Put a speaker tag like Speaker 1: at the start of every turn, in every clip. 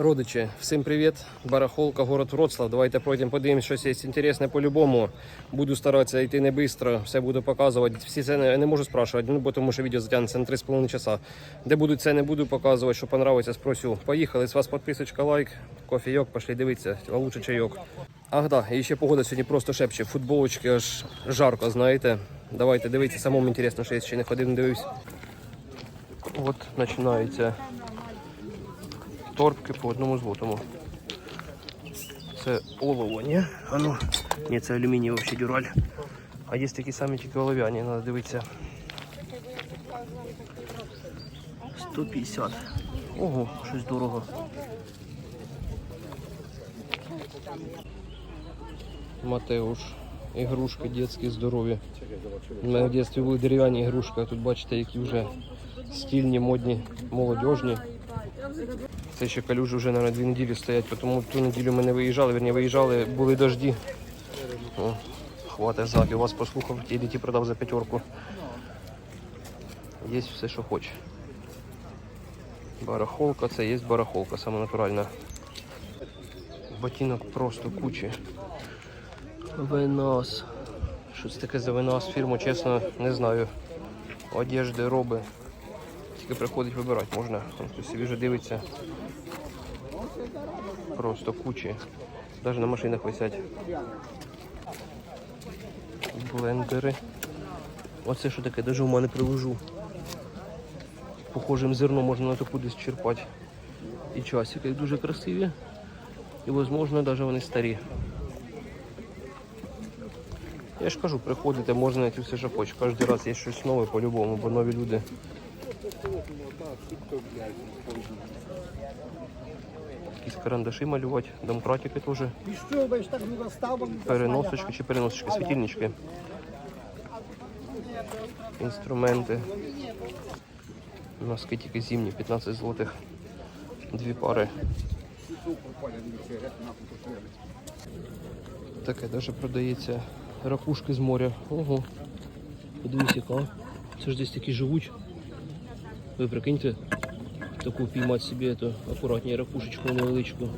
Speaker 1: Родичі, всім привіт! Барахолка, город Вроцлав. Давайте пройдемо, подивимось, щось є інтересне по-любому. Буду старатися йти не швидко, все буду показувати. Всі я не можу спрашувати, ну, бо тому що відео затягнеться на 3,5 часа. Де буду це не буду показувати, що понравиться, спросю. Поїхали, з вас підписочка, лайк, кофійок, пошли дивитися, а лучше чайок. Ах да, і ще погода сьогодні просто шепче. Футболочки аж жарко, знаєте. Давайте дивіться, самому інтересно, що я ще не ходив, не дивився. От починається торбки по одному злотому. Це олово, ні? А ну, ні, це алюмінієва взагалі дюраль. А є такі самі тільки олов'яні, треба дивитися. 150. Ого, щось дорого. Матеуш. Ігрушки дитячі здорові. У мене в дитинстві були дерев'яні ігрушки, а тут бачите, які вже стільні, модні, молодіжні. Це ще калюжі вже на дві неділі стоять, тому ту неділю ми не виїжджали, верні виїжджали, були дожді. О, хватить ззаді, вас послухав, ті діті продав за п'ятерку. Є все, що хоче. Барахолка, це є барахолка, саме натуральна. Ботинок просто кучі. Винос. Що це таке за винос фірму, чесно, не знаю. Одежди, роби. Тільки приходить вибирати можна. Хтось собі вже дивиться. Просто кучі. Навіть на машинах висять. Блендери. Оце що таке, навіть у мене приложу. Похожим зерном можна на таку десь черпати. І часики дуже красиві. І, можливо, навіть вони старі. Я ж кажу, приходите, можна знайти все, що хочеш. Кожен раз є щось нове по-любому, бо нові люди. Якісь карандаші малювати, домкратики теж. Переносочки чи переносочки, світильнички. Інструменти. Носки тільки зимні, 15 злотих. Дві пари. Таке навіть продається ракушки з моря. Ого. Подивись, яка. Це ж десь такі живуть. Ви прикиньте, таку піймати собі, то акуратні ракушечку невеличку.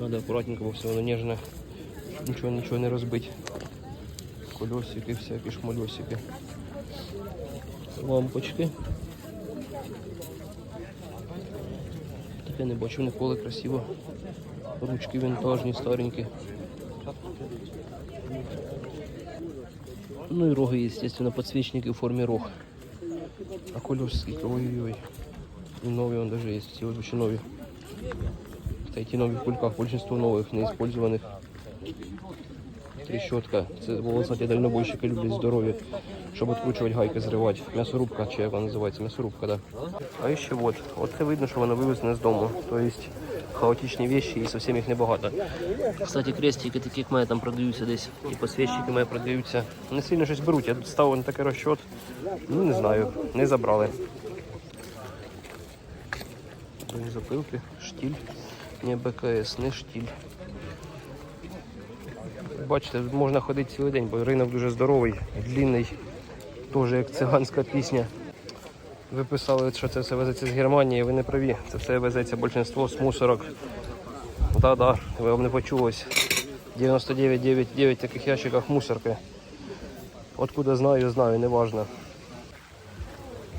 Speaker 1: Надо акуратненько, бо все воно ніжне. Нічого, нічого не розбить. Кольосики, всякі шмальосики. Лампочки. Таке не бачив ніколи красиво. Ручки вінтажні, старенькі. Ну і роги, естественно, подсвечники в формі рог. А колес ой-ой-ой. И нові он даже есть, ось ще нові. Та й в кульках, большинство нових, неиспользованных. Трещотка. Це було, кстати, дальнобойщики люблять здоров'я, щоб відкручувати гайки, зривати. М'ясорубка, чи як вона називається, м'ясорубка, да. А ще от, от це видно, що вона вивезене з дому. Тобто хаотичні вещи і зовсім їх небагато. Кстати, крестики такі, як мене там продаються десь. І посвідчики мої продаються. Не сильно щось беруть. Я ставив на такий розчет. Ну не знаю, не забрали. Бензопилки, штіль. Не БКС, не штіль. Бачите, можна ходити цілий день, бо ринок дуже здоровий, длинний, теж як циганська пісня. Ви писали, що це все везеться з Германії, ви не праві. Це все везеться більшинство з мусорок. Да-да, ви вам не почулось. 99,99 таких ящиках мусорки. Откуда знаю, знаю, неважно.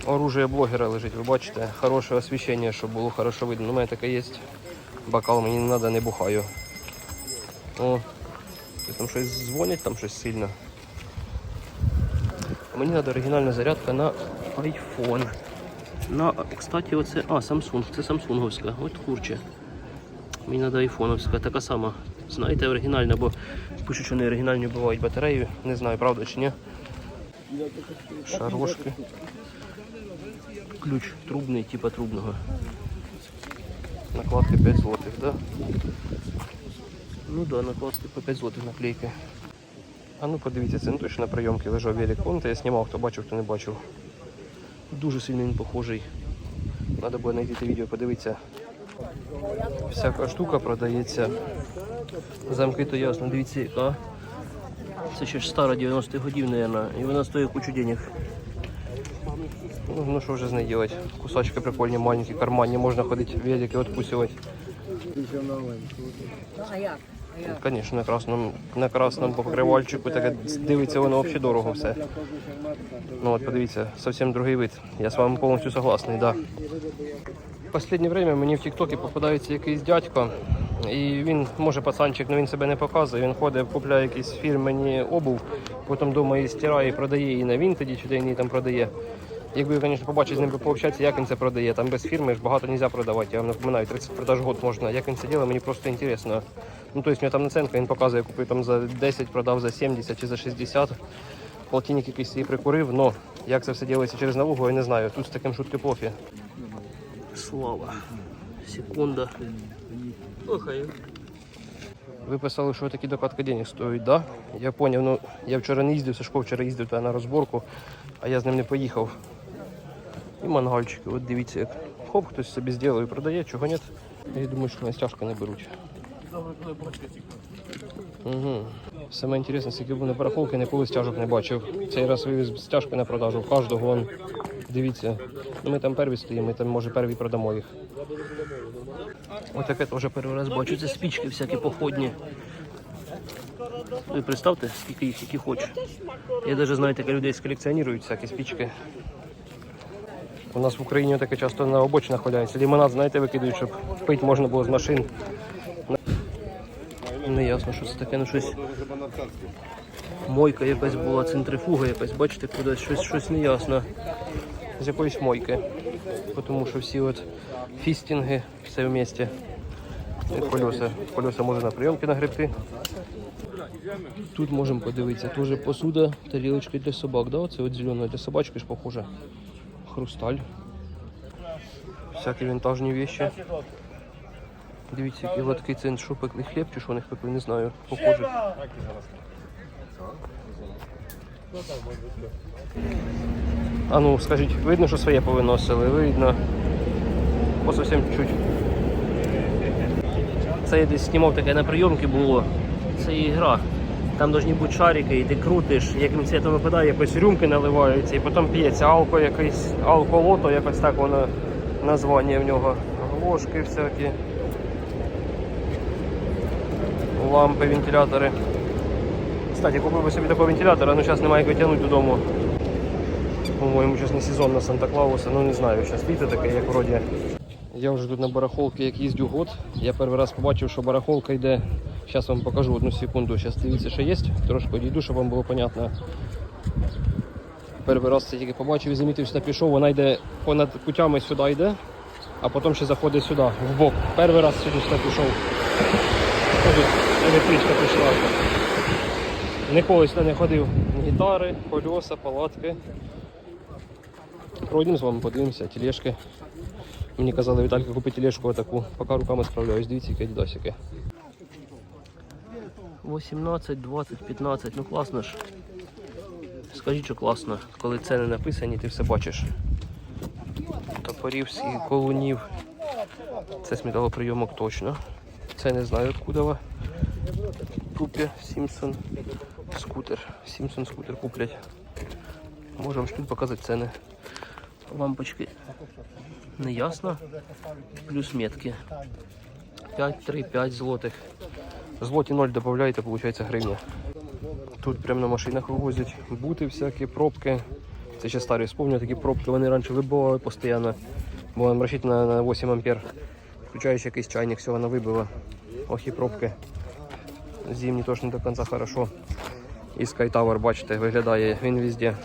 Speaker 1: Оружие блогера лежить, ви бачите, хороше освіщення, щоб було хорошо видно. У мене таке є. Бокал мені не треба, не бухаю. О, там щось дзвонять, там щось сильно. Мені треба оригінальна зарядка на iPhone. На, кстати, оце. А, Samsung, це самсунговська. От курче. Мені треба айфоновська, така сама. Знаєте, оригінальна, бо пишуть, що не оригінальні бувають батареї. Не знаю, правда чи ні. Шарошки. Ключ трубний, типа трубного. Накладки 5 злотих, да? Ну да, накладки по 5 злотих наклейки. А ну подивіться, це не точно на прийомки лежав велик. Помните, я знімав, хто бачив, хто не бачив. Дуже сильно він похожий. Треба буде знайти відео, подивитися. Всяка штука продається. Замки то ясно, дивіться, яка. Це ще ж стара 90-х годів, мабуть, і вона стоїть кучу денег. Ну, ну що вже з нею робити? Кусочки прикольні, маленькі, карманні, можна ходити, велики відкусувати.
Speaker 2: А як?
Speaker 1: Звісно, на красному, на красному покривальчику таке дивиться воно взагалі дорого все. Ну от подивіться, зовсім другий вид. Я з вами повністю согласний, да. В останнє время мені в Тіктокі попадається якийсь дядько, і він, може пацанчик, але він себе не показує. Він ходить, купляє якісь фірмені обув, потім її стирає і продає її на Вінтеді, чи де він її там продає. Якби, звісно, побачити з ним би пообщатися, як він це продає. Там без фірми ж багато не можна продавати. Я вам напоминаю, 30 продаж в год можна. Як він це робить, мені просто цікаво. Ну, тобто, у нього там наценка, він показує, купив там за 10, продав за 70 чи за 60. Полтинник якийсь собі прикурив, но як це все робиться через навугу, я не знаю. Тут з таким шутки профі. Слава. Секунда. Охай. Ви писали, що такі докатки денег стоять, да? Я поняв, ну я вчора не їздив, Сашко вчора їздив туди на розборку, а я з ним не поїхав. І мангальчики, от дивіться, як хоп, хтось собі зробив і продає, чого ні. Я думаю, що на стяжка не беруть. Угу. Саме інтересне, скільки був на барахолки, ніколи стяжок не бачив. Цей раз вивіз стяжки на продажу. Кожного вон. Дивіться. Ну, ми там перві стоїмо, ми там може перві продамо їх. Ось таке теж перший раз бачу. Це спічки всякі походні. Ви представте, скільки їх, які хочу. Я навіть знаю, таке людей колекціонують всякі спічки. У нас в Україні таке часто на обочинах валяється. Лимонад, знаєте, викидають, щоб пити можна було з машин. Не ясно, що це таке, ну щось. Мойка якась була, центрифуга якась, бачите, кудись щось, щось неясно. З якоїсь мойки. Тому що всі от фістінги, все в місті. Колеса. Колеса можна на прийомки нагребти. Тут можемо подивитися, теж посуда, тарілочки для собак, да? Це от зелена для собачки ж похоже. Хрусталь. Всякі вінтажні вещи. Дивіться, які лотки це що пекли хліб, чи що вони пекли, не знаю. Похоже. А ну, скажіть, видно, що своє повиносили, видно. По зовсім чуть. Це я десь знімав таке на прийомки було. Це ігра. Там повинні бути шарики, і ти крутиш, яким цвітом випадає, якось рюмки наливаються, і потім п'ється алко якийсь, алколото, якось так воно названня в нього. Ложки всякі. Лампи, вентилятори. Кстати, купив би собі такого вентилятора, але зараз немає як витягнути додому. По-моєму, зараз не сезон на Санта-Клауса, ну не знаю, зараз літо таке, як вроді. Я вже тут на барахолці як їздю год. Я перший раз побачив, що барахолка йде. Зараз вам покажу одну секунду. Зараз дивіться, що є. Трошки відійду, щоб вам було понятно. Перший раз це тільки побачив і замітив, що пішов, вона йде понад путями сюди йде, а потім ще заходить сюди, в бок. Перший раз сюди сюди пішов. Електричка пішла. Ніколи сюди не ходив. Гітари, колеса, палатки. Пройдемо з вами, подивимося, тележки. Мені казали, Віталька, купи тележку отаку, поки руками справляюсь. Дивіться, які дідосики. 18, 20, 15, ну класно ж. Скажіть, що класно, коли ціни написані, ти все бачиш. Топорів, всіх, колунів. Це з металоприйомок точно. Це не знаю откуда. ви. Сімсон, скутер. Сімсон скутер куплять. Можемо ж тут показати ціни. Лампочки не ясно. Плюс метки. 5, 3, 5 злотих. Злоті 0 додаєте, виходить гривня. Тут прямо на машинах вивозять бути всякі, пробки. Це ще старі вспомню, такі пробки вони раніше вибивали постійно. Бо вона розчитана на 8 ампер. Включаєш якийсь чайник, все вона вибила. Ох і пробки. Зимні теж не до кінця хорошо. І Sky бачите, виглядає він везде.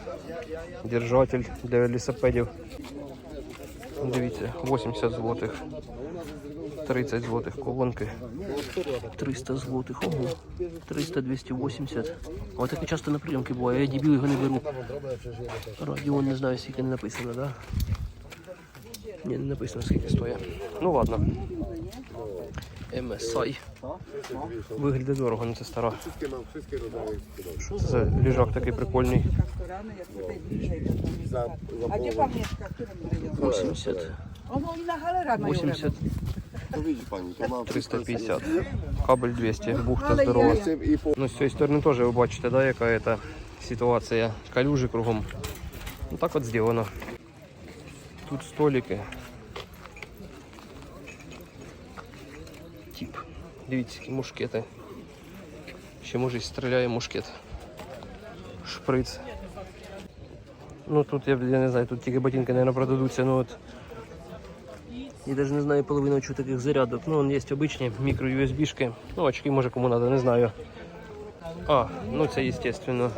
Speaker 1: Держатель для велосипедів. Дивіться, 80 злотих. 30 злотих колонки. 300 злотих. Ого. 300, 280. Ось таке часто на прийомки буває. Я дебіл його не беру. Радіон не знаю, скільки не написано, да? Ні, не написано, скільки стоїть. Ну ладно. MSI. Виглядає дорого, ну це стара. Що за ліжак такий прикольний?
Speaker 3: A gdzie pan mieszka? W którym rejonie?
Speaker 1: 80,
Speaker 3: Ono i na galera mają
Speaker 1: 80, 350. Кабель 200, бухта здорова. Ну, з цієї сторони теж ви бачите, да, яка це ситуація. Калюжі кругом. Ну так от зроблено. Тут столики. Тип. Дивіться, які мушкети. Ще може і стріляє мушкет. Шприц. Ну тут я, я не знаю, тут тільки ботинки, мабуть, продадуться, ну от. Я даже не знаю половину чого таких зарядок. Ну, вон є обичні мікро USB-шки. Ну, очки може кому надо, не знаю. А, ну це естественно.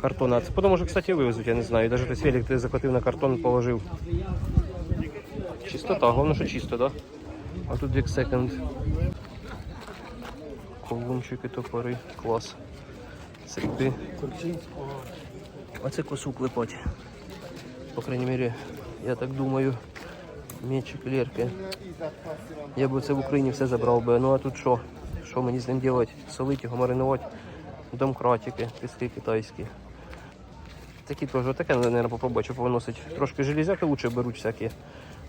Speaker 1: Картон. А це потім може, кстати, вивезуть, я не знаю. Даже той велик ти закотив на картон, положив. Чистота, головне, що чисто, да? А тут як секонд. Колунчики, топори, клас. Цепи. А це косу клепать. По крайней мере, я так думаю. Мечик, лерки. Я б це в Україні все забрав би. Ну а тут що? Що мені з ним робити? Солити його, маринувати? Домкратики, піски китайські. Такі теж, таке, мабуть, попробую, що повиносить. Трошки железяки лучше беруть всякі.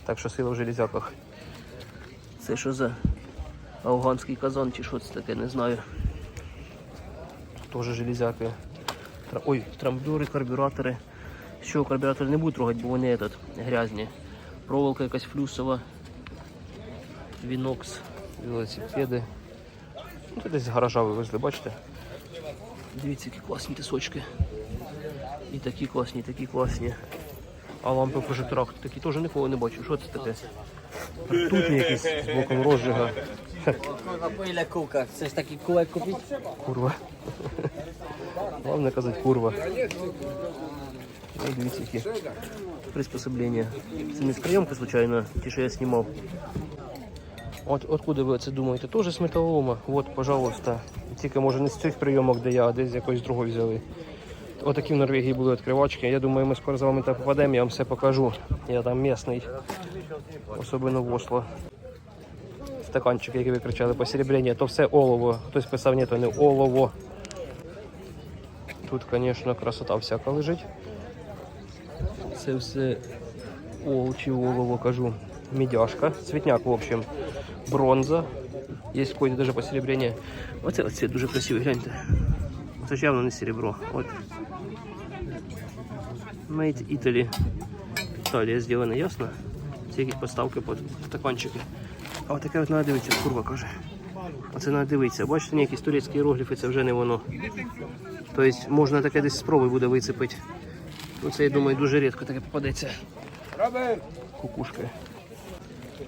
Speaker 1: Так що сила в железяках. Це що за афганський казан чи що це таке, не знаю. Теж железяки. Ой, трамблери, карбюратори. Що карбюратори не будуть трогати, бо вони этот, грязні. Проволока якась флюсова. Вінокс, велосипеди. Ну, це десь з гаража вивезли, бачите? Дивіться, які класні тисочки. І такі класні, і такі класні. А лампи в прожекторах такі теж ніколи не бачу. Що це таке? Ртутні якісь з боком розжига.
Speaker 4: Kurwa, po ile kółka? Chcesz taki kółek?
Speaker 1: Курва. Главное казати курва. Ну, дивіться, які приспособлення. Це не прийомки, случайно, ті, що я знімав. От откуда ви це думаєте? Тоже з металолома. От, пожалуйста. Тільки може не з цих прийомок, де я, а десь з якоїсь другої взяли. Отакі в Норвегії були відкривачки. Я думаю, ми скоро з вами там попадемо, я вам все покажу. Я там місний. Особливо в Осло. Стаканчики, які ви кричали, посеребрення, то все олово. Хтось писав, ні, то не олово. Тут, звісно, красота всяка лежить. Це все ол чи олово, кажу. Медяшка, цвітняк, в общем, бронза. Є какое-то даже посеребрення. Оце оце дуже красивий, гляньте. Це ж явно не серебро. От. Made Italy. Італія зроблена, ясно? Це якісь поставки під стаканчики. А отаке от треба дивитися, курва каже. Оце треба дивитися. Бачите, якісь турецькі іерогліфи, це вже не воно. Тобто можна таке десь спробуй буде вицепити. Ну це, я думаю, дуже рідко таке попадеться. Кукушки.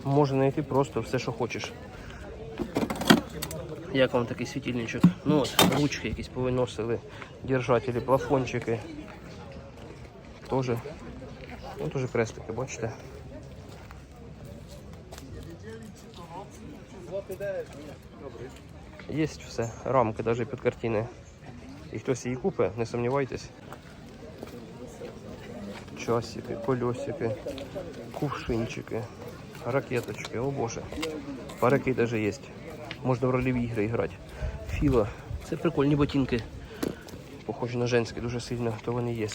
Speaker 1: Можна знайти просто все, що хочеш. Як вам такий світильничок? Ну от, ручки якісь повиносили, держателі, плафончики. Тоже. Ну, теж крестики, бачите. Є все, рамки навіть під картини. І хтось її купить, не сумнівайтесь. Часики, колесики, кувшинчики, ракеточки, о боже. Параки навіть є. Можна в рольові ігри грати. Філа. Це прикольні ботинки. Похожі на женські дуже сильно, то вони є.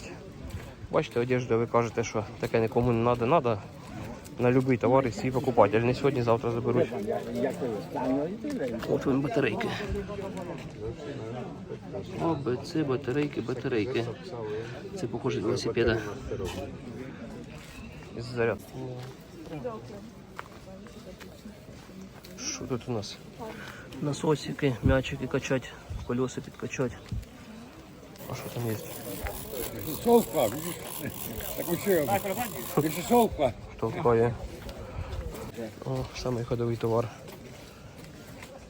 Speaker 1: Бачите, одежда, ви кажете, що таке нікому не треба, треба на будь-який товар і свій покупатель. Не сьогодні, завтра заберуть. От вам батарейки. О, це батарейки, батарейки. Це похоже на велосипеда. Заряд. Що тут у нас? Насосики, м'ячики качать, колеса підкачать. А що там є?
Speaker 5: Солка, видишь? Такой еще. Видишь, солка.
Speaker 1: Толкає. О, самий ходовий товар.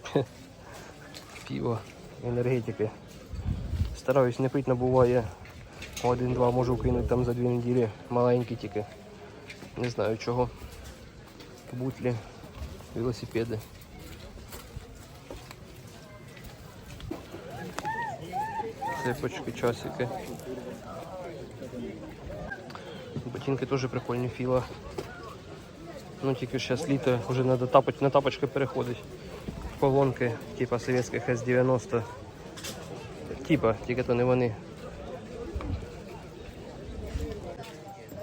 Speaker 1: Хе. Пиво, енергетики. Стараюсь не пити, набуває. Один-два можу кинути там за дві неділі. Маленькі тільки. Не знаю чого. Бутлі, велосипеди. Цепочки, часики. Ботинки теж прикольні філа. Ну тільки зараз літо вже треба тапоч, на тапочки переходить. Колонки, типа советських С-90. Типа, тільки то не вони.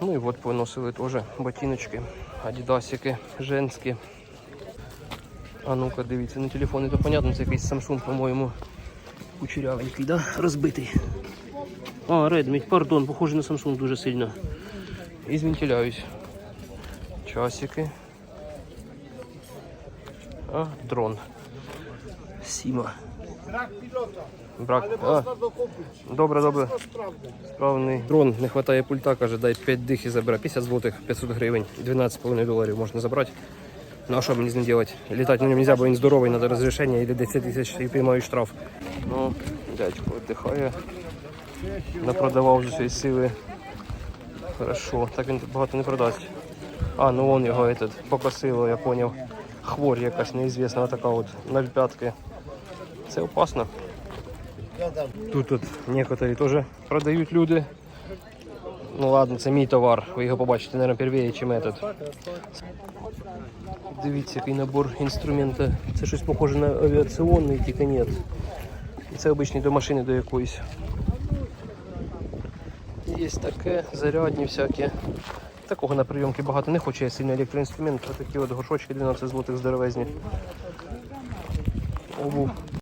Speaker 1: Ну і от поносили теж ботиночки, адідасики, женські. А ну-ка, дивіться, на телефони, то понятно, це якийсь Samsung, по-моєму, кучерявенький, да? Розбитий. А, Redmi, пардон, похожий на Samsung дуже сильно. Ізвінтіляюсь. часики. А, дрон. Сіма. Брак. пілота. Брак. А, добре, добре. Справний. Дрон, не вистачає пульта, каже, дай 5 дих і забирай. 50 злотих, 500 гривень, 12,5 доларів можна забрати. Ну а що мені з ним робити? Літати на ньому нельзя, бо він здоровий, треба розрішення, йде 10 тисяч і приймають штраф. Ну, дядько віддихає. Напродавав з усієї сили. Хорошо, так він багато не продасть. А, ну вон його этот, покосило, я поняв. Хворь якась неізвісна, така от 0,5. Це опасно. Тут от некоторі теж продають люди. Ну ладно, це мій товар. Ви його побачите, мабуть, первіше, чим этот. Дивіться, який набор інструменту. Це щось похоже на авіаційний, тільки ні. Це обичний до машини до якоїсь. Є таке, зарядні всякі. Такого на прийомки багато не хоче я сильно електроінструмент. а такі от горшочки 12 злотих здоровезні. Обув